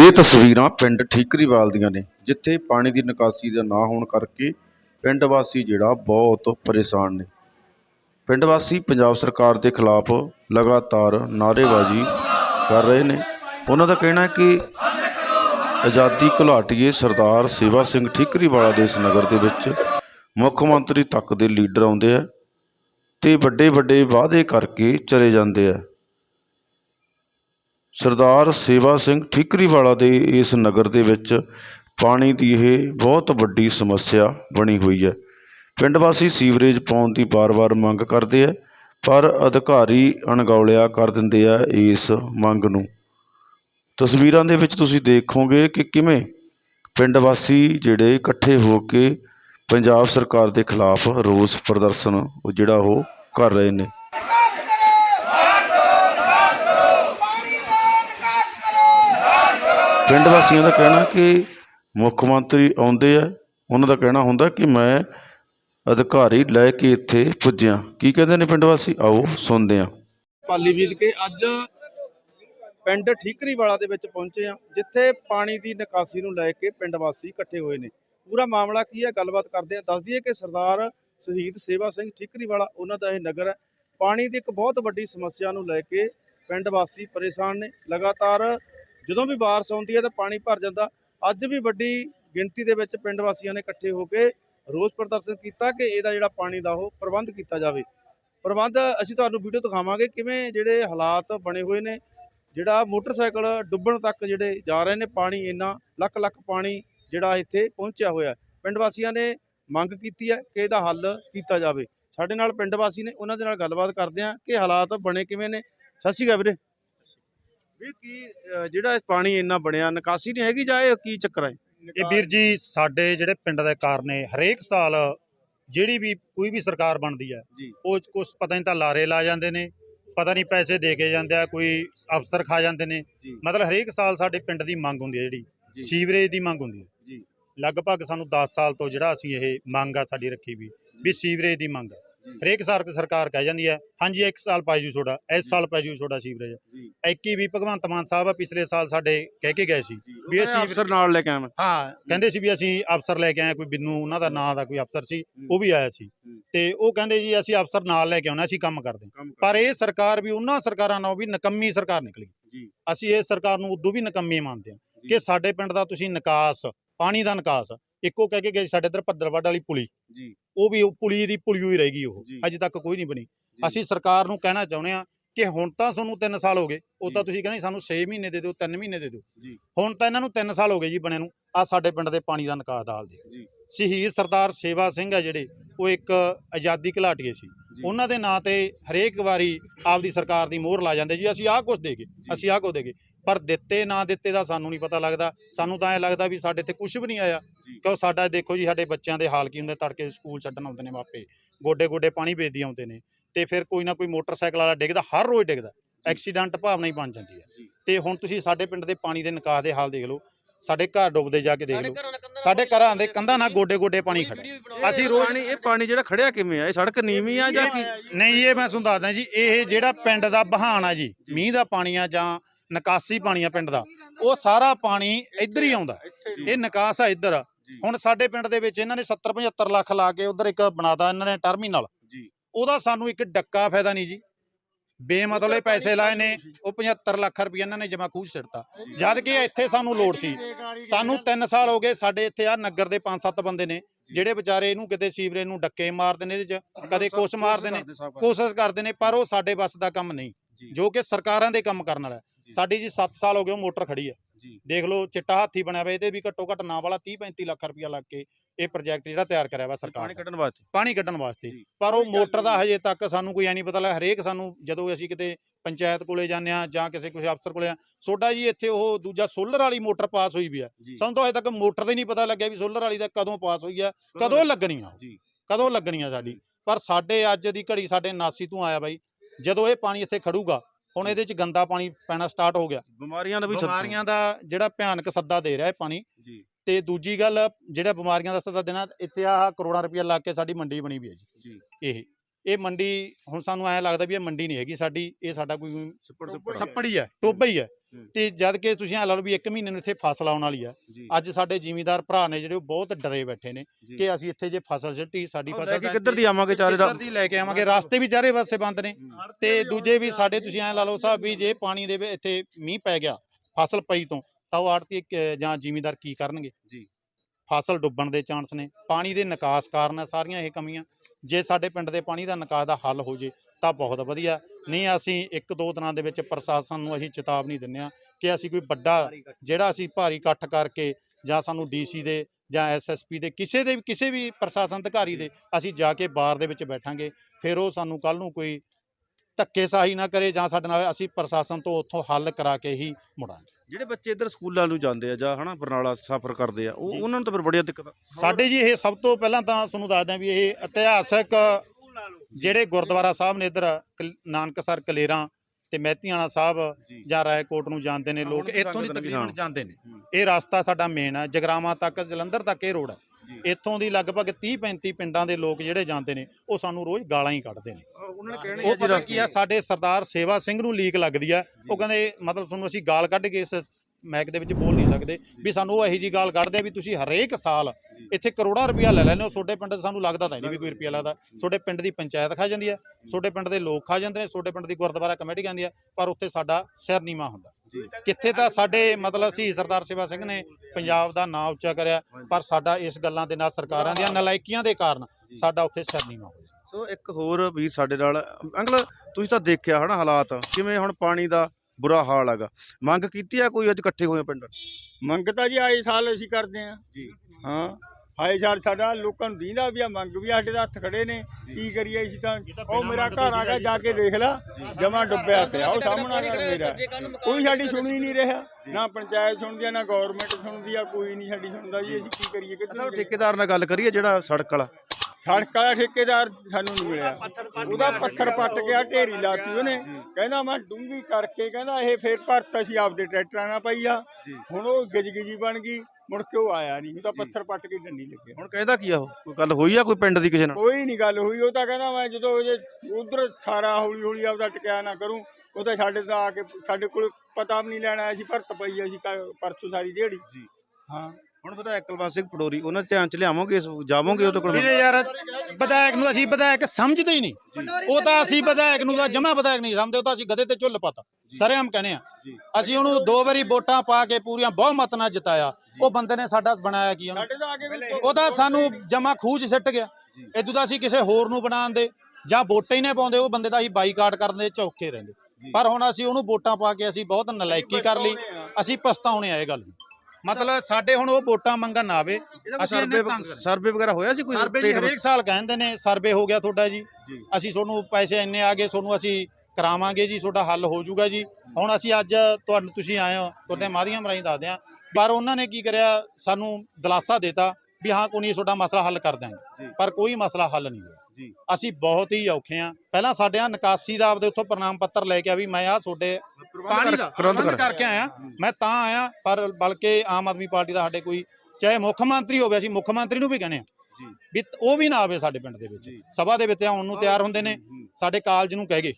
ਇਹ ਤਸਵੀਰਾਂ ਪਿੰਡ ਠੀਕਰੀਵਾਲ ਦੀਆਂ ਨੇ, ਜਿੱਥੇ ਪਾਣੀ ਦੀ ਨਿਕਾਸੀ ਦਾ ਨਾ ਹੋਣ ਕਰਕੇ ਪਿੰਡ ਵਾਸੀ ਜਿਹੜਾ ਬਹੁਤ ਪਰੇਸ਼ਾਨ ਨੇ। ਪਿੰਡ ਵਾਸੀ ਪੰਜਾਬ ਸਰਕਾਰ ਦੇ ਖਿਲਾਫ ਲਗਾਤਾਰ ਨਾਅਰੇਬਾਜ਼ੀ ਕਰ ਰਹੇ ਨੇ। ਉਹਨਾਂ ਦਾ ਕਹਿਣਾ ਹੈ ਕਿ ਆਜ਼ਾਦੀ ਘੁਲਾਟੀਏ ਸਰਦਾਰ ਸੇਵਾ ਸਿੰਘ ਠੀਕਰੀਵਾਲਾ ਦੇ ਇਸ ਨਗਰ ਦੇ ਵਿੱਚ ਮੁੱਖ ਮੰਤਰੀ ਤੱਕ ਦੇ ਲੀਡਰ ਆਉਂਦੇ ਆ ਤੇ ਵੱਡੇ ਵੱਡੇ ਵਾਅਦੇ ਕਰਕੇ ਚਲੇ ਜਾਂਦੇ ਆ। ਸਰਦਾਰ ਸੇਵਾ ਸਿੰਘ ਠੀਕਰੀਵਾਲਾ ਦੇ ਇਸ ਨਗਰ ਦੇ ਵਿੱਚ ਪਾਣੀ ਦੀ ਇਹ ਬਹੁਤ ਵੱਡੀ ਸਮੱਸਿਆ ਬਣੀ ਹੋਈ ਹੈ। ਪਿੰਡ ਵਾਸੀ ਸੀਵਰੇਜ ਪਾਉਣ ਦੀ ਵਾਰ-ਵਾਰ ਮੰਗ ਕਰਦੇ ਆ, ਪਰ ਅਧਿਕਾਰੀ ਅਣਗੌਲਿਆ ਕਰ ਦਿੰਦੇ ਆ ਇਸ ਮੰਗ ਨੂੰ। ਤਸਵੀਰਾਂ ਦੇ ਵਿੱਚ ਤੁਸੀਂ ਦੇਖੋਗੇ ਕਿ ਕਿਵੇਂ ਪਿੰਡ ਵਾਸੀ ਜਿਹੜੇ ਇਕੱਠੇ ਹੋ ਕੇ ਪੰਜਾਬ ਸਰਕਾਰ ਦੇ ਖਿਲਾਫ ਰੋਸ ਪ੍ਰਦਰਸ਼ਨ ਉਹ ਜਿਹੜਾ ਉਹ ਕਰ ਰਹੇ ਨੇ। ਪਿੰਡ ਵਾਸੀਆਂ ਦਾ ਕਹਿਣਾ ਕਿ ਮੁੱਖ ਮੰਤਰੀ ਆਉਂਦੇ ਆ, ਉਹਨਾਂ ਦਾ ਕਹਿਣਾ ਹੁੰਦਾ ਕਿ ਮੈਂ ਅਧਿਕਾਰੀ ਲੈ ਕੇ ਇੱਥੇ ਪੁੱਜਿਆ। ਕੀ ਕਹਿੰਦੇ ਨੇ ਪਿੰਡ ਵਾਸੀ? ਆਓ ਸੁਣਦੇ ਹਾਂ। ਪਾਲੀ ਬੀਤ ਕੇ ਅੱਜ ਪਿੰਡ ਠੀਕਰੀਵਾਲਾ ਦੇ ਵਿੱਚ ਪਹੁੰਚੇ ਆ ਜਿੱਥੇ ਪਾਣੀ ਦੀ ਨਿਕਾਸੀ ਨੂੰ ਲੈ ਕੇ ਪਿੰਡ ਵਾਸੀ ਇਕੱਠੇ ਹੋਏ ਨੇ। ਪੂਰਾ ਮਾਮਲਾ ਕੀ ਹੈ? ਗੱਲਬਾਤ ਕਰਦੇ ਆ ਦੱਸ ਦਈਏ ਕਿ ਸਰਦਾਰ ਸ਼ਹੀਦ ਸੇਵਾ ਸਿੰਘ ਠੀਕਰੀਵਾਲਾ, ਉਹਨਾਂ ਦਾ ਇਹ ਨਗਰ ਹੈ ਪਾਣੀ ਦੀ ਇੱਕ ਬਹੁਤ ਵੱਡੀ ਸਮੱਸਿਆ ਨੂੰ ਲੈ ਕੇ ਪਿੰਡ ਵਾਸੀ ਪਰੇਸ਼ਾਨ ਨੇ। ਲਗਾਤਾਰ ਜਦੋਂ ਵੀ ਬਾਰਿਸ਼ ਆਉਂਦੀ ਹੈ ਤਾਂ ਪਾਣੀ ਭਰ ਜਾਂਦਾ। ਅੱਜ ਵੀ ਵੱਡੀ ਗਿਣਤੀ ਦੇ ਵਿੱਚ ਪਿੰਡ ਵਾਸੀਆਂ ਨੇ ਇਕੱਠੇ ਹੋ ਕੇ ਰੋਸ ਪ੍ਰਦਰਸ਼ਨ ਕੀਤਾ ਕਿ ਇਹਦਾ ਜਿਹੜਾ ਪਾਣੀ ਦਾ ਉਹ ਪ੍ਰਬੰਧ ਕੀਤਾ ਜਾਵੇ। ਪ੍ਰਬੰਧ ਅਸੀਂ ਤੁਹਾਨੂੰ ਵੀਡੀਓ ਦਿਖਾਵਾਂਗੇ ਕਿਵੇਂ ਜਿਹੜੇ ਹਾਲਾਤ ਬਣੇ ਹੋਏ ਨੇ, ਜਿਹੜਾ ਮੋਟਰਸਾਈਕਲ ਡੁੱਬਣ ਤੱਕ ਜਿਹੜੇ ਜਾ ਰਹੇ ਨੇ ਪਾਣੀ, ਇੰਨਾ ਲੱਖ ਲੱਖ ਪਾਣੀ ਜਿਹੜਾ ਇੱਥੇ ਪਹੁੰਚਿਆ ਹੋਇਆ। ਪਿੰਡ ਵਾਸੀਆਂ ਨੇ ਮੰਗ ਕੀਤੀ ਹੈ ਕਿ ਇਹਦਾ ਹੱਲ ਕੀਤਾ ਜਾਵੇ। ਸਾਡੇ ਨਾਲ ਪਿੰਡ ਵਾਸੀ ਨੇ, ਉਹਨਾਂ ਦੇ ਨਾਲ ਗੱਲਬਾਤ ਕਰਦੇ ਹਾਂ ਕਿ ਹਾਲਾਤ ਬਣੇ ਕਿਵੇਂ ਨੇ। ਸਤਿ ਸ਼੍ਰੀ ਅਕਾਲ ਵੀਰੇ। ਵੀਰ ਕੀ ਜਿਹੜਾ ਇਹ ਪਾਣੀ ਇੰਨਾ ਬਣਿਆ ਨਿਕਾਸੀ ਨਹੀਂ ਹੈਗੀ ਜਾਂ ਇਹ ਕੀ ਚੱਕਰ ਹੈ ਇਹ ਵੀਰ ਜੀ ਸਾਡੇ ਜਿਹੜੇ ਪਿੰਡ ਦੇ ਕਾਰਨ ਨੇ ਹਰੇਕ ਸਾਲ ਜਿਹੜੀ ਵੀ ਕੋਈ ਵੀ ਸਰਕਾਰ ਬਣਦੀ ਹੈ ਜੀ। ਉਹ ਕੁਝ ਪਤਾ ਨਹੀਂ ਤਾਂ ਲਾਰੇ ਲਾ ਜਾਂਦੇ ਨੇ ਪਤਾ ਨਹੀਂ ਪੈਸੇ ਦੇ ਕੇ ਜਾਂਦੇ ਆ ਕੋਈ ਅਫਸਰ ਖਾ ਜਾਂਦੇ ਨੇ ਜੀ। ਮਤਲਬ ਹਰੇਕ ਸਾਲ ਸਾਡੇ ਪਿੰਡ ਦੀ ਮੰਗ ਹੁੰਦੀ ਹੈ ਜਿਹੜੀ। ਸੀਵਰੇਜ ਦੀ ਮੰਗ ਹੁੰਦੀ ਹੈ ਜੀ। ਲਗਭਗ ਸਾਨੂੰ 10 ਸਾਲ ਤੋਂ ਜਿਹੜਾ ਅਸੀਂ ਇਹ ਮੰਗ ਆ ਸਾਡੀ ਰੱਖੀ ਵੀ ਵੀ ਸੀਵਰੇਜ ਦੀ ਮੰਗ ਹੈ ਹਰੇਕ ਸਾਲ ਸਰਕਾਰ ਕਹਿ ਜਾਂਦੀ ਹੈ ਹਾਂਜੀ ਇੱਕ ਸਾਲ ਪੈ ਜੂ ਛੋੜਾ ਇਸ ਸਾਲ ਪੈ ਜੂ ਛੋੜਾ ਸੀਵਰੇਜ। ਜੀ। ਐਕੀ ਵੀ ਭਗਵੰਤ ਮਾਨ ਸਾਹਿਬ ਆ ਪਿਛਲੇ ਸਾਲ ਸਾਡੇ ਕਹਿ ਕੇ ਗਏ ਸੀ ਵੀ ਅਸੀਂ ਅਫਸਰ ਨਾਲ ਲੈ ਕੇ ਆਵਾਂ ਹਾਂ ਕਹਿੰਦੇ ਸੀ ਵੀ ਅਸੀਂ ਅਫਸਰ ਲੈ ਕੇ ਆਏ ਕੋਈ ਬਿੰਨੂ ਉਹਨਾਂ ਦਾ ਨਾਂ ਦਾ ਕੋਈ ਅਫਸਰ ਸੀ ਉਹ ਵੀ ਆਇਆ ਸੀ। ਤੇ ਉਹ ਕਹਿੰਦੇ ਜੀ ਅਸੀਂ ਅਫਸਰ ਨਾਲ ਲੈ ਕੇ ਆਉਣਾ ਅਸੀਂ ਕੰਮ ਕਰਦੇ ਪਰ ਇਹ ਸਰਕਾਰ ਵੀ ਉਹਨਾਂ ਸਰਕਾਰਾਂ ਨਾਲੋਂ ਵੀ ਨਕੰਮੀ ਸਰਕਾਰ ਨਿਕਲੀ। ਜੀ। ਅਸੀਂ ਇਹ ਸਰਕਾਰ ਨੂੰ ਉਦੋਂ ਵੀ ਨਕੰਮੀ ਮੰਨਦੇ ਹਾਂ ਕਿ ਸਾਡੇ ਪਿੰਡ ਦਾ ਤੁਸੀਂ ਨਿਕਾਸ ਪਾਣੀ ਦਾ ਨਿਕਾਸ ਇੱਕੋ ਕਹਿ ਕੇ ਗਏ ਸਾਡੇ ਇੱਧਰ ਭੱਦਰਵੱਡ ਵਾਲੀ ਪੁਲੀ ਜੀ ਉਹ ਵੀ ਉਹ ਪੁਲੀ ਦੀ ਪੁਲੀ ਹੋਈ ਰਹੇਗੀ ਉਹ। ਅਜੇ ਤੱਕ ਕੋਈ ਨਹੀਂ ਬਣੀ। ਅਸੀਂ ਸਰਕਾਰ ਨੂੰ ਕਹਿਣਾ ਚਾਹੁੰਦੇ ਹਾਂ ਕਿ ਹੁਣ ਤਾਂ ਤੁਹਾਨੂੰ 3 ਸਾਲ ਹੋ ਗਏ ਉਹ ਤਾਂ। ਤੁਸੀਂ ਕਹਿੰਦੇ ਸਾਨੂੰ 6 ਮਹੀਨੇ ਦੇ ਦਿਓ 3 ਮਹੀਨੇ ਦੇ ਦਿਓ। ਹੁਣ ਤਾਂ ਇਹਨਾਂ ਨੂੰ 3 ਸਾਲ ਹੋ ਗਏ ਜੀ ਬਣੇ ਨੂੰ ਆ ਸਾਡੇ ਪਿੰਡ ਦੇ ਪਾਣੀ ਦਾ ਨਿਕਾਸ ਦਾ ਹਾਲ ਦੇ ਜੀ। ਸ਼ਹੀਦ ਸਰਦਾਰ ਸੇਵਾ ਸਿੰਘ ਆ ਜਿਹੜੇ ਉਹ ਇੱਕ ਆਜ਼ਾਦੀ ਘੁਲਾਟੀਏ ਸੀ। ਉਹਨਾਂ ਦੇ ਨਾਂ ਤੇ ਹਰੇਕ ਵਾਰੀ ਆਪਦੀ ਸਰਕਾਰ ਦੀ ਮੋਹਰ ਲਾ ਜਾਂਦੇ ਜੀ ਅਸੀਂ ਆਹ ਕੁਝ ਦੇਗੇ ਅਸੀਂ ਆਹ ਕੁਝ ਦੇਗੇ ਪਰ ਦਿੱਤੇ ਨਾ ਦਿੱਤੇ ਦਾ ਸਾਨੂੰ ਨਹੀਂ ਪਤਾ ਲੱਗਦਾ ਸਾਨੂੰ ਤਾਂ ਐ ਲੱਗਦਾ ਵੀ ਸਾਡੇ ਤੇ ਕੁਝ ਵੀ ਨਹੀਂ ਆਇਆ। ਕਿਉਂ ਸਾਡਾ ਦੇਖੋ ਜੀ ਸਾਡੇ ਬੱਚਿਆਂ ਦੇ ਹਾਲ ਕੀ ਹੁੰਦੇ ਤੜਕੇ ਸਕੂਲ ਛੱਡਣ ਆਉਂਦੇ ਨੇ ਮਾਪੇ ਗੋਡੇ ਗੋਡੇ ਪਾਣੀ ਵੇਚਦੀ ਆਉਂਦੇ ਨੇ ਤੇ ਫਿਰ ਕੋਈ ਨਾ ਕੋਈ ਮੋਟਰਸਾਈਕਲ ਵਾਲਾ ਡਿੱਗਦਾ ਹਰ ਰੋਜ਼ ਡਿੱਗਦਾ ਐਕਸੀਡੈਂਟ ਭਾਵਨਾ ਹੀ ਬਣ ਜਾਂਦੀ ਹੈ। ਤੇ ਹੁਣ ਤੁਸੀਂ ਸਾਡੇ ਪਿੰਡ ਦੇ ਪਾਣੀ ਦੇ ਨਿਕਾਸ ਦੇ ਹਾਲ ਦੇਖ ਲਓ ਸਾਡੇ ਘਰ ਡੁੱਬਦੇ ਜਾ ਕੇ ਦੇਖ ਲਓ ਸਾਡੇ ਘਰਾਂ ਦੇ ਕੰਧਾਂ ਨਾਲ ਗੋਡੇ ਗੋਡੇ ਪਾਣੀ ਖੜਾ ਅਸੀਂ ਰੋਜ਼ ਪਾਣੀ ਇਹ ਪਾਣੀ ਜਿਹੜਾ ਖੜਿਆ ਕਿਵੇਂ ਆ? ਇਹ ਸੜਕ ਨੀਵੀਂ ਆ ਜਾਂ ਕੀ? ਨਹੀਂ ਇਹ ਮੈਂ ਤੁਹਾਨੂੰ ਦੱਸਦਾ ਜੀ ਇਹ ਜਿਹੜਾ ਪਿੰਡ ਦਾ ਬਹਾਨ ਆ ਜੀ ਮੀਂਹ ਦਾ ਪਾਣੀ ਆ ਜਾਂ ਨਿਕਾਸੀ ਪਾਣੀ ਆ ਪਿੰਡ ਦਾ ਉਹ ਸਾਰਾ ਪਾਣੀ ਇੱਧਰ ਹੀ ਆਉਂਦਾ। ਇਹ ਨਿਕਾਸ ਆ ਇੱਧਰ। ਹੁਣ ਸਾਡੇ ਪਿੰਡ ਦੇ ਵਿੱਚ ਇਹਨਾਂ ਨੇ 70 75 ਲੱਖ ਲਾ ਕੇ ਉਧਰ ਇੱਕ ਬਣਾਦਾ ਇਹਨਾਂ ਨੇ ਟਰਮੀਨਲ ਜੀ। ਉਹਦਾ ਸਾਨੂੰ ਇੱਕ ਡੱਕਾ ਫਾਇਦਾ ਨਹੀਂ ਜੀ। ਬੇਮਤਲਬ ਪੈਸੇ ਲਾਏ ਨੇ ਉਹ 75 ਲੱਖ ਰੁਪਏ ਇਹਨਾਂ ਨੇ ਜਮਾ 'ਚ ਸਿੱਟਤਾ। ਜਦ ਕਿ ਇੱਥੇ ਸਾਨੂੰ ਲੋੜ ਸੀ। ਸਾਨੂੰ 3 ਸਾਲ ਹੋ ਗਏ ਸਾਡੇ ਇੱਥੇ ਆ ਨਗਰ ਦੇ 5-7 ਬੰਦੇ ਨੇ ਜਿਹੜੇ ਵਿਚਾਰੇ ਇਹਨੂੰ ਕਿਤੇ ਸੀਵਰੇਜ ਨੂੰ ਡੱਕੇ ਮਾਰਦੇ ਨੇ ਇਹਦੇ 'ਚ ਕਦੇ ਕੁਛ ਮਾਰਦੇ ਨੇ ਕੋਸ਼ਿਸ਼ ਕਰਦੇ ਨੇ ਪਰ ਉਹ ਸਾਡੇ ਵੱਸ ਦਾ ਕੰਮ ਨਹੀਂ। ਜੀ। ਕਿ ਸਰਕਾਰਾਂ ਦੇ ਕੰਮ ਕਰਨ ਵਾਲਾ। ਸਾਡੀ ਜੀ 7 ਸਾਲ ਹੋ ਗਏ ਉਹ ਮੋਟਰ ਖੜੀ ਹੈ। ਦੇਖ ਲਓ ਚਿੱਟਾ ਹਾਥੀ ਬਣਿਆ ਹੋਇਆ ਇਹਦੇ ਵੀ ਘੱਟੋ ਘੱਟ ਨਾ ਵਾਲਾ 30 35 ਲੱਖ ਰੁਪਇਆ ਲੱਗ ਕੇ ਇਹ ਪ੍ਰੋਜੈਕਟ ਜਿਹੜਾ ਤਿਆਰ ਕਰਿਆ ਵਾ ਸਰਕਾਰ ਪਾਣੀ ਨੇ। ਕੱਢਣ ਵਾਸਤੇ? ਪਾਣੀ ਕੱਢਣ ਵਾਸਤੇ। ਪਰ ਉਹ ਮੋਟਰ ਦਾ ਹਜੇ ਤੱਕ ਸਾਨੂੰ ਕੋਈ ਐ ਨਹੀਂ ਪਤਾ ਲੱਗਾ ਹਰੇਕ ਸਾਨੂੰ ਜਦੋਂ ਅਸੀਂ ਕਿਤੇ ਪੰਚਾਇਤ ਕੋਲੇ ਜਾਂਦੇ ਆ ਜਾਂ ਕਿਸੇ ਕੁਝ ਅਫਸਰ ਕੋਲੇ ਆ ਸੋਡਾ ਜੀ ਇੱਥੇ ਉਹ ਦੂਜਾ ਸੋਲਰ ਵਾਲੀ ਮੋਟਰ ਪਾਸ ਹੋਈ ਵੀ ਆ। ਸਾਨੂੰ ਤਾਂ ਹਜੇ ਤੱਕ ਮੋਟਰ ਦਾ ਹੀ ਨਹੀਂ ਪਤਾ ਲੱਗਿਆ ਵੀ ਸੋਲਰ ਵਾਲੀ ਦਾ ਕਦੋਂ ਪਾਸ ਹੋਈ ਆ ਕਦੋਂ ਲੱਗਣੀ ਆ। ਕਦੋਂ ਲੱਗਣੀ ਆ ਸਾਡੀ। ਪਰ ਸਾਡੇ ਅੱਜ ਦੀ ਘੜੀ ਸਾਡੇ ਨਾਸੀ ਤੋਂ ਆਇਆ ਬਾਈ ਜਦੋਂ ਇਹ ਪਾਣੀ ਇੱਥੇ ਖੜੂਗਾ ਹੁਣ ਇਹਦੇ ਚ ਗੰਦਾ ਪਾਣੀ ਪੈਣਾ ਸਟਾਰਟ ਹੋ ਗਿਆ। ਬਿਮਾਰੀਆਂ ਦਾ ਵੀ। ਬਿਮਾਰੀਆਂ ਦਾ ਜਿਹੜਾ ਭਿਆਨਕ ਸੱਦਾ ਦੇ ਰਿਹਾ ਇਹ ਪਾਣੀ। ਜੀ। ਤੇ ਦੂਜੀ ਗੱਲ ਜਿਹੜਾ ਬਿਮਾਰੀਆਂ ਦਾ ਸੱਦਾ ਦੇਣਾ ਇੱਥੇ ਆਹ ਕਰੋੜਾਂ ਰੁਪਏ ਲਾ ਕੇ ਸਾਡੀ ਮੰਡੀ ਬਣੀ ਵੀ ਹੈ ਜੀ। ਇਹ। ਇਹ ਮੰਡੀ ਹੁਣ ਸਾਨੂੰ ਐਂ ਲੱਗਦਾ ਵੀ ਇਹ ਮੰਡੀ ਨਹੀਂ ਹੈਗੀ ਸਾਡੀ ਇਹ ਸਾਡਾ ਕੋਈ ਛੱਪੜ ਹੀ ਹੈ ਟੋਬਾ ਹੀ ਹੈ। ਤੇ ਜਦ ਕਿ ਤੁਸੀਂ ਐਂ ਲਾ ਲਓ ਵੀ 1 ਮਹੀਨੇ ਨੂੰ ਇੱਥੇ ਫਸਲ ਆਉਣ ਵਾਲੀ ਆ ਅੱਜ ਸਾਡੇ ਜ਼ਿਮੀਂਦਾਰ ਭਰਾ ਨੇ ਜਿਹੜੇ ਉਹ ਬਹੁਤ ਡਰੇ ਬੈਠੇ ਨੇ। ਕਿ ਅਸੀਂ ਇੱਥੇ ਜੇ ਫਸਲ ਸਿੱਟੀ ਸਾਡੀ ਲੈ ਫਸਲ ਕਿੱਧਰ ਦੀ ਆਵਾਂਗੇ ਚਾਰੇ ਕਿੱਧਰ ਦੀ ਲੈ ਕੇ ਆਵਾਂਗੇ? ਰਸਤੇ ਵੀ ਚਾਰੇ ਪਾਸੇ ਬੰਦ ਨੇ। ਤੇ ਦੂਜੇ ਵੀ ਸਾਡੇ ਤੁਸੀਂ ਐਂ ਲਾ ਲਓ ਸਾਹਿਬ ਵੀ ਜੇ ਪਾਣੀ ਦੇ ਵਿੱਚ ਇੱਥੇ ਮੀਂਹ ਪੈ ਗਿਆ ਫਸਲ ਪਈ ਤੋਂ ਤਾਂ ਉਹ ਆੜਤੀ ਜਾਂ ਜ਼ਿਮੀਂਦਾਰ ਕੀ ਕਰਨਗੇ? ਜੀ। ਫਸਲ ਡੁੱਬਣ ਦੇ ਚਾਂਸ ਨੇ। ਪਾਣੀ ਦੇ ਨਿਕਾਸ ਕਾਰਨ ਆ ਸਾਰੀਆਂ ਇਹ ਕਮੀਆਂ। ਜੇ ਸਾਡੇ ਪਿੰਡ ਦੇ ਪਾਣੀ ਦਾ ਨਿਕਾਸ ਦਾ ਹੱਲ ਹੋ ਜੇ, ਤਾਂ ਬਹੁਤ ਵਧੀਆ। ਨਹੀਂ, ਅਸੀਂ ਇੱਕ ਦੋ ਦਿਨਾਂ ਦੇ ਵਿੱਚ ਪ੍ਰਸ਼ਾਸਨ ਨੂੰ ਅਸੀਂ ਚੇਤਾਵਨੀ ਦਿੰਦੇ ਆ ਕਿ ਅਸੀਂ ਕੋਈ ਵੱਡਾ ਜਿਹੜਾ ਅਸੀਂ ਭਾਰੀ ਇਕੱਠ ਕਰਕੇ ਜਾਂ ਸਾਨੂੰ ਡੀਸੀ ਦੇ ਜਾਂ ਐਸਐਸਪੀ ਦੇ ਕਿਸੇ ਦੇ ਵੀ, ਕਿਸੇ ਵੀ ਪ੍ਰਸ਼ਾਸਨ ਅਧਿਕਾਰੀ ਦੇ ਅਸੀਂ ਜਾ ਕੇ ਬਾਰ ਦੇ ਵਿੱਚ ਬੈਠਾਂਗੇ। ਫਿਰ ਉਹ ਸਾਨੂੰ ਕੱਲ ਨੂੰ ਕੋਈ ਧੱਕੇਸ਼ਾਹੀ ਨਾ ਕਰੇ ਜਾਂ ਸਾਡੇ ਨਾਲ ਅਸੀਂ ਪ੍ਰਸ਼ਾਸਨ ਤੋਂ ਉੱਥੋਂ ਹੱਲ ਕਰਾ ਕੇ ਹੀ ਮੁੜਾਂਗੇ। ਜਿਹੜੇ ਬੱਚੇ ਇੱਧਰ ਸਕੂਲਾਂ ਨੂੰ ਜਾਂਦੇ ਆ ਜਾਂ ਹਨਾ ਬਰਨਾਲਾ ਸਫ਼ਰ ਕਰਦੇ ਆ ਉਹ। ਉਹਨਾਂ ਨੂੰ ਤਾਂ ਫਿਰ ਬੜੀਆਂ ਦਿੱਕਤਾਂ ਸਾਡੇ ਜੀ ਇਹ ਸਭ ਤੋਂ ਪਹਿਲਾਂ ਤਾਂ ਤੁਹਾਨੂੰ ਦੱਸਦਾ ਵੀ ਇਹ ਇਤਿਹਾਸਕ ਜਿਹੜੇ ਗੁਰਦੁਆਰਾ ਸਾਹਿਬ ਨੇ ਇੱਧਰ ਕਲ- ਨਾਨਕਸਰ ਕਲੇਰਾਂ ਤੇ ਮਹਿਤੀਆਣਾ ਸਾਹਿਬ ਜੀ। ਰਾਏਕੋਟ ਨੂੰ ਜਾਂਦੇ ਨੇ ਲੋਕ ਇੱਥੋਂ ਦੀ ਤਕਰੀਬਨ। ਜਾਂਦੇ ਨੇ। ਇਹ ਰਸਤਾ ਸਾਡਾ ਮੇਨ ਹੈ ਜਗਰਾਵਾਂ ਤੱਕ ਜਲੰਧਰ ਤੱਕ ਇਹ ਰੋਡ ਹੈ। ਇੱਥੋਂ ਦੀ ਲਗਭਗ 30 35 ਪਿੰਡਾਂ ਦੇ ਲੋਕ ਜਿਹੜੇ ਜਾਂਦੇ ਨੇ ਉਹ ਸਾਨੂੰ ਰੋਜ਼ ਗਾਲਾਂ ਹੀ ਕੱਢਦੇ ਨੇ। ਉਹਨਾਂ ਨੇ ਕਹਿਣਾ ਉਹ ਪਤਾ ਕੀ ਆ ਸਾਡੇ ਸਰਦਾਰ ਸੇਵਾ ਸਿੰਘ ਨੂੰ ਲੀਕ ਲੱਗਦੀ ਆ। ਉਹ ਕਹਿੰਦੇ ਮਤਲਬ ਤੁਹਾਨੂੰ ਅਸੀਂ ਗਾਲ ਕੱਢ ਕੇ ਇਸ ਮੈਕ ਦੇ ਵਿੱਚ ਬੋਲ ਨਹੀਂ ਸਕਦੇ ਵੀ ਸਾਨੂੰ ਉਹ ਇਹੀ ਜੀ ਗਾਲ ਕੱਢਦੇ ਆ ਵੀ ਤੁਸੀਂ ਹਰੇਕ ਸਾਲ ਇੱਥੇ ਕਰੋੜਾਂ ਰੁਪਇਆ ਲੈ ਲੈਂਦੇ ਹੋ। ਤੁਹਾਡੇ ਪਿੰਡ 'ਚ ਸਾਨੂੰ ਲੱਗਦਾ ਤਾਂ ਨਹੀਂ ਵੀ ਕੋਈ ਰੁਪਇਆ ਲੱਗਦਾ। ਤੁਹਾਡੇ ਪਿੰਡ ਦੀ ਪੰਚਾਇਤ ਖਾ ਜਾਂਦੀ ਹੈ ਤੁਹਾਡੇ ਪਿੰਡ ਦੇ ਲੋਕ ਖਾ ਜਾਂਦੇ ਨੇ ਤੁਹਾਡੇ ਪਿੰਡ ਦੀ ਗੁਰਦੁਆਰਾ ਕਮੇਟੀ ਕਹਿੰਦੀ ਆ ਪਰ ਉੱਥੇ ਸਾਡਾ ਸਿਰ ਨੀਵਾ ਹੁੰਦਾ। ਕਿੱਥੇ ਤਾਂ ਸਾਡੇ ਮਤਲਬ ਸੀ ਸਰਦਾਰ ਸੇਵਾ ਸਿੰਘ ਨੇ ਪੰਜਾਬ ਦਾ ਨਾਂ ਉੱਚਾ ਕਰਿਆ ਪਰ ਸਾਡਾ ਇਸ ਗੱਲਾਂ ਦੇ ਨਾਲ ਸਰਕਾਰਾਂ ਦੀਆਂ ਨਲਾਇਕੀਆਂ ਦੇ ਕਾਰਨ ਸਾਡਾ ਉੱਥੇ ਸਿਰ ਨੀਵਾ ਹੋਇਆ ਸੋ ਇੱਕ ਹੋਰ ਵੀ ਸਾਡੇ ਨਾਲ ਅੰਕਲ ਤੁਸੀਂ ਤਾਂ ਦੇਖਿਆ ਹਨਾ ਹਾਲਾਤ ਕਿਵੇਂ ਹੁਣ ਪਾਣੀ ਦਾ ਬੁਰਾ ਹਾਲ ਹੈਗਾ। ਮੰਗ ਕੀਤੀ ਆ ਕੋਈ ਅੱਜ ਇਕੱਠੇ ਹੋਏ ਪਿੰਡ? ਮੰਗ ਤਾਂ ਜੀ ਆਏ ਸਾਲ ਅਸੀਂ ਕਰਦੇ ਆਂ ਜੀ। ਹਾਂ। ਆਏ ਸਾਲ ਸਾਡਾ ਲੋਕਾਂ ਨੂੰ ਦੀਂਦਾ ਵੀ ਆ ਮੰਗ ਵੀ ਸਾਡੇ ਦਾ ਹੱਥ ਖੜੇ ਨੇ। ਕੀ ਕਰੀਏ ਅਸੀਂ ਤਾਂ? ਉਹ ਮੇਰਾ ਘਰ ਆ ਗਿਆ ਜਾ ਕੇ ਦੇਖ ਲੈ ਜਮਾ ਡੁੱਬਿਆ ਪਿਆ ਉਹ ਸਾਹਮਣਾ ਘਰ ਮੇਰਾ। ਕੋਈ ਸਾਡੀ ਸੁਣੀ ਨਹੀਂ ਰਿਹਾ ਨਾ ਪੰਚਾਇਤ ਸੁਣਦੀ ਆ ਨਾ ਗਵਰਨਮੈਂਟ ਸੁਣਦੀ ਆ ਕੋਈ ਨਹੀਂ ਸਾਡੀ ਸੁਣਦਾ ਜੀ ਅਸੀਂ ਕੀ ਕਰੀਏ ਉਹ ਠੇਕੇਦਾਰ ਨਾਲ ਗੱਲ ਕਰੀਏ ਜਿਹੜਾ ਸੜਕ ਵਾਲਾ। ਸੜਕ ਵਾਲਾ ਠੇਕੇਦਾਰ ਸਾਨੂੰ ਨਹੀਂ ਮਿਲਿਆ। ਉਹਦਾ ਪੱਥਰ ਪੱਟ ਗਿਆ ਢੇਰੀ ਲਾਤੀ ਉਹਨੇ। ਕਹਿੰਦਾ ਮੈਂ ਡੂੰਗੀ ਕਰਕੇ ਕਹਿੰਦਾ ਇਹ ਫੇਰ ਭਰਤ ਅਸੀਂ ਆਪਦੇ ਟਰੈਕਟਰਾਂ ਨਾਲ ਪਈ ਆ। ਜੀ। ਹੁਣ ਉਹ ਗਿਜਗਿਜੀ ਬਣ ਗਈ ਮੁੜ ਕੇ ਉਹ ਆਇਆ ਨਹੀਂ। ਉਹਦਾ ਪੱਥਰ ਪੱਟ ਕੇ ਡੰਡੀ ਲੱਗਿਆ। ਹੁਣ ਕਹਿੰਦਾ ਕੀ ਆ ਉਹ? ਕੋਈ ਗੱਲ ਹੋਈ ਆ ਕੋਈ ਪਿੰਡ ਦੀ ਕਿਸੇ ਨਾਲ? ਕੋਈ ਨਹੀਂ ਗੱਲ ਹੋਈ। ਉਹ ਤਾਂ ਕਹਿੰਦਾ ਮੈਂ ਜਦੋਂ ਉਧਰ ਸਾਰਾ ਹੌਲੀ ਹੌਲੀ ਆਪਦਾ ਟਕਿਆ ਨਾ ਕਰੂੰ ਉਹ ਤਾਂ ਸਾਡੇ ਤਾਂ ਆ ਕੇ ਸਾਡੇ ਕੋਲ ਪਤਾ ਵੀ ਨਹੀਂ ਲੈਣਾ ਆਇਆ ਸੀ ਭਰਤ ਪਈ ਆ ਸੀ ਕੱਲ੍ਹ- ਪਰਸੋਂ ਸਾਰੀ ਦਿਹਾੜੀ। ਜੀ। ਹਾਂ। ਹੁਣ ਵਿਧਾਇਕ ਕੁਲਵੰਤ ਸਿੰਘ ਪਟੋਰੀ ਉਹਨਾਂ ਧਿਆਨ ਚ ਲਿਆਵਾਂਗੇ ਇਸ ਜਾਵਾਂਗੇ ਉਹਦੇ ਕੋਲ ਵੀਰੇ ਯਾਰ ਵਿਧਾਇਕ ਨੂੰ ਅਸੀਂ ਵਿਧਾਇਕ ਸਮਝਦੇ ਹੀ ਨਹੀਂ। ਉਹ ਤਾਂ ਅਸੀਂ ਵਿਧਾਇਕ ਨੂੰ ਤਾਂ ਜਮਾ ਵਿਧਾਇਕ ਨਹੀਂ ਸਮਝਦੇ ਉਹ ਤਾਂ ਅਸੀਂ ਗਦੇ ਤੇ ਝੁੱਲ ਪਤਾ। ਸਰੇਆਮ ਕਹਿੰਦੇ ਆ। ਜੀ। ਅਸੀਂ ਉਹਨੂੰ ਦੋ ਵਾਰੀ ਵੋਟਾਂ ਪਾ ਕੇ ਪੂਰੀਆਂ ਬਹੁਮਤ ਨਾਲ ਜਿਤਾਇਆ। ਉਹ ਬੰਦੇ ਨੇ ਸਾਡਾ ਬਣਾਇਆ ਕੀ ਉਹਨੂੰ? ਉਹ ਤਾਂ ਸਾਨੂੰ ਜਮਾ ਖੂਜ ਸਿੱਟ ਗਿਆ। ਇਦੋਂ ਤਾਂ ਅਸੀਂ ਕਿਸੇ ਹੋਰ ਨੂੰ ਬਣਾਉਣ ਦੇ ਜਾਂ ਵੋਟਾਂ ਹੀ ਨਾ ਪਾਉਂਦੇ ਉਹ ਬੰਦੇ ਦਾ ਅਸੀਂ ਬਾਈਕਾਟ ਕਰਨ ਦੇ ਚੌਕੇ ਰਹਿੰਦੇ। ਪਰ ਹੁਣ ਅਸੀਂ ਉਹਨੂੰ ਵੋਟਾਂ ਪਾ ਕੇ ਅਸੀਂ ਬਹੁਤ ਨਲਾਇਕੀ ਕਰ ਲਈ। ਅਸੀਂ ਪਛਤਾਉਣੇ ਆ ਇਹ ਗੱਲ ਨੂੰ। ਮਤਲਬ ਸਾਡੇ ਹੁਣ ਉਹ ਵੋਟਾਂ ਮੰਗਣ ਨਾ ਆਵੇ ਅਸੀਂ ਸਰਵੇ ਇਹਨੇ ਤੰਗ। ਸਰਵੇ ਵਗੈਰਾ ਹੋਇਆ ਸੀ ਕੋਈ ਸਰਵੇ ਜੀ ਹਰੇਕ ਸਾਲ ਕਹਿੰਦੇ ਨੇ ਸਰਵੇ ਹੋ ਗਿਆ ਤੁਹਾਡਾ ਜੀ। ਅਸੀਂ ਤੁਹਾਨੂੰ ਪੈਸੇ ਇੰਨੇ ਆ ਗਏ ਤੁਹਾਨੂੰ ਅਸੀਂ ਕਰਾਵਾਂਗੇ ਜੀ ਤੁਹਾਡਾ ਹੱਲ ਹੋ ਜਾਊਗਾ ਜੀ। ਹੁਣ ਅਸੀਂ ਅੱਜ ਤੁਹਾਨੂੰ ਤੁਸੀਂ ਆਏ ਹੋ ਤੁਹਾਡੇ ਮਾਧਿਅਮ ਰਾਹੀਂ ਦੱਸਦੇ ਆ ਪਰ ਉਹਨਾਂ ਨੇ ਕੀ ਕਰਿਆ ਸਾਨੂੰ ਦਿਲਾਸਾ ਦਿੱਤਾ ਵੀ ਹਾਂ ਕੋਈ ਨਹੀਂ ਤੁਹਾਡਾ ਮਸਲਾ ਹੱਲ ਕਰ। ਦਾਂਗੇ ਪਰ ਕੋਈ ਮਸਲਾ ਹੱਲ ਨਹੀਂ ਹੋਇਆ। ਅਸੀਂ ਬਹੁਤ ਹੀ ਔਖੇ ਆ ਪਹਿਲਾਂ ਸਾਡੇ ਆ ਨਿਕਾਸੀ ਦਾ ਆਪਦੇ ਉੱਥੋਂ ਪ੍ਰਨਾਮ ਪੱਤਰ ਲੈ ਕੇ ਆ ਵੀ ਮੈਂ ਆ ਤੁਹਾਡੇ ਪਾਣੀ ਦਾ ਪ੍ਰਬੰਧ ਕਰ। ਕਰਕੇ ਆਇਆ। ਮੈਂ ਤਾਂ ਆਇਆ ਪਰ ਬਲਕਿ ਆਮ ਆਦਮੀ ਪਾਰਟੀ ਦਾ ਸਾਡੇ ਕੋਈ ਚਾਹੇ ਮੁੱਖ ਮੰਤਰੀ ਹੋਵੇ ਅਸੀਂ ਮੁੱਖ ਮੰਤਰੀ ਨੂੰ ਵੀ ਕਹਿੰਦੇ ਆ ਵੀ ਉਹ ਵੀ ਨਾ ਆਵੇ ਸਾਡੇ ਪਿੰਡ ਦੇ ਵਿੱਚ। ਸਭਾ ਦੇ ਵਿੱਚ ਆਉਣ ਨੂੰ ਤਿਆਰ ਹੁੰਦੇ ਨੇ। ਸਾਡੇ ਕਾਲਜ ਨੂੰ ਕਹਿ ਗਏ।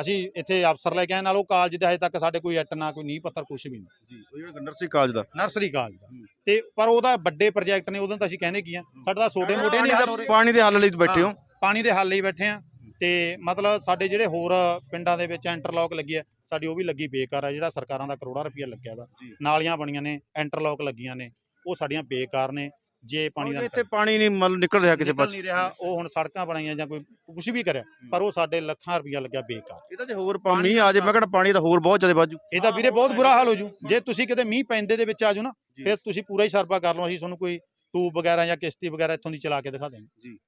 ਅਸੀਂ ਇੱਥੇ ਅਫਸਰ ਲੈ ਕੇ ਆਏ ਨਾਲ ਉਹ ਕਾਲਜ ਦੇ ਹਜੇ ਤੱਕ ਸਾਡੇ ਕੋਈ ਐਟ ਨਾ ਕੋਈ ਨੀਂਹ ਪੱਥਰ ਕੁਝ ਵੀ ਨਹੀਂ। ਜੀ ਉਹ ਜਿਹੜਾ ਨਰਸਰੀ ਕਾਲਜ ਦਾ। ਨਰਸਰੀ ਕਾਲਜ ਦਾ। ਤੇ ਪਰ ਉਹਦਾ ਵੱਡੇ ਪ੍ਰੋਜੈਕਟ ਨੇ ਉਦੋਂ ਤਾਂ ਅਸੀਂ ਕਹਿੰਦੇ ਕੀ ਆ ਸਾਡਾ ਤਾਂ ਛੋਟੇ ਮੋਟੇ ਨਹੀਂ ਹੱਲ ਹੋ ਰਹੇ। ਪਾਣੀ ਦੇ ਹੱਲ ਲਈ ਬੈਠੇ ਹੋ। ਪਾਣੀ ਦੇ ਹੱਲ ਲਈ ਬੈਠੇ ਆ। ਤੇ ਮਤਲਬ ਸਾਡੇ ਜਿਹੜੇ ਹੋਰ ਪਿੰਡਾਂ ਦੇ ਵਿੱਚ ਇੰਟਰਲੌਕ ਲੱਗੀ ਆ ਸਾਡੀ ਉਹ ਵੀ ਲੱਗੀ ਬੇਕਾਰ ਆ ਜਿਹੜਾ ਸਰਕਾਰਾਂ ਦਾ ਕਰੋੜਾਂ ਰੁਪਇਆ ਲੱਗਿਆ ਵਾ। ਜੀ। ਨਾਲੀਆਂ ਬਣੀਆਂ ਨੇ ਇੰਟਰਲੌਕ ਲੱਗੀਆਂ ਨੇ ਉਹ ਸਾਡੀਆਂ ਬੇਕਾਰ ਨੇ ਜੇ ਪਾਣੀ ਦਾ ਇੱਥੇ ਪਾਣੀ ਨਹੀਂ ਮਤਲਬ ਨਿਕਲ ਰਿਹਾ ਕਿਸੇ ਪਾਸੇ। ਨਹੀਂ ਰਿਹਾ ਉਹ ਹੁਣ ਸੜਕਾਂ ਬਣਾਈਆਂ ਜਾਂ ਕੋਈ ਕੁਝ ਵੀ ਕਰਿਆ ਪਰ ਉਹ ਸਾਡੇ ਲੱਖਾਂ ਰੁਪਇਆ ਲੱਗਿਆ ਬੇਕਾਰ। ਇਹ ਤਾਂ ਜੇ ਹੋਰ ਮੀਂਹ ਆ ਜੇ ਮੈਂ ਕਹਿੰਦਾ ਪਾਣੀ ਤਾਂ ਹੋਰ ਬਹੁਤ ਜ਼ਿਆਦਾ ਵਾਜੂ ਇਹਦਾ ਵੀਰੇ ਬਹੁਤ ਬੁਰਾ ਹਾਲ ਹੋ ਜੂ। ਜੇ ਤੁਸੀਂ ਕਿਤੇ ਮੀਂਹ ਪੈਂਦੇ ਦੇ ਵਿੱਚ ਆ ਜਾਓ ਨਾ ਜੀ। ਫਿਰ ਤੁਸੀਂ ਪੂਰਾ ਹੀ ਸਰਪਾ ਕਰ ਲਓ ਅਸੀਂ ਤੁਹਾਨੂੰ ਕੋਈ ਟੂਬ ਵਗੈਰਾ ਜਾਂ ਕਿਸ਼ਤੀ ਵਗੈਰਾ ਇੱਥੋਂ ਦੀ ਚਲਾ ਕੇ ਦਿਖਾ ਦੇਵਾਂਗੇ ਜੀ।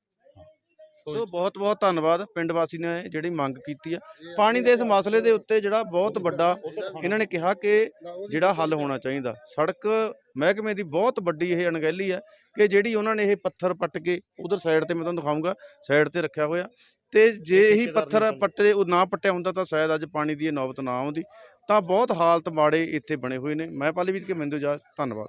ਸੋ ਬਹੁਤ ਬਹੁਤ ਧੰਨਵਾਦ ਪਿੰਡ ਵਾਸੀ ਨੇ ਜਿਹੜੀ ਮੰਗ ਕੀਤੀ ਆ। ਪਾਣੀ ਦੇ ਇਸ ਮਸਲੇ ਦੇ ਉੱਤੇ ਜਿਹੜਾ ਬਹੁਤ ਵੱਡਾ ਇਹਨਾਂ ਨੇ ਕਿਹਾ ਕਿ ਜਿਹੜਾ ਹੱਲ ਹੋਣਾ ਚਾਹੀਦਾ। ਸੜਕ ਮਹਿਕਮੇ ਦੀ ਬਹੁਤ ਵੱਡੀ ਇਹ ਅਣਗਹਿਲੀ ਹੈ ਕਿ ਜਿਹੜੀ ਉਹਨਾਂ ਨੇ ਇਹ ਪੱਥਰ ਪੱਟ ਕੇ ਉਧਰ ਸਾਈਡ ਤੇ ਮੈਂ ਤੁਹਾਨੂੰ ਦਿਖਾਊਂਗਾ ਸਾਈਡ ਤੇ ਰੱਖਿਆ ਹੋਇਆ। ਤੇ ਜੇ ਇਹੀ ਪੱਥਰ ਪੱਟੇ ਉਹ ਨਾ ਪੱਟਿਆ ਹੁੰਦਾ ਤਾਂ ਸ਼ਾਇਦ ਅੱਜ ਪਾਣੀ ਦੀ ਇਹ ਨੌਬਤ ਨਾ ਆਉਂਦੀ। ਤਾਂ ਬਹੁਤ ਹਾਲਤ ਮਾੜੇ ਇੱਥੇ ਬਣੇ ਹੋਏ ਨੇ। ਮੈਂ ਪਾਲੀ ਵੀ ਕਿ ਮਿੰਦੋ ਜਾ ਧੰਨਵਾਦ।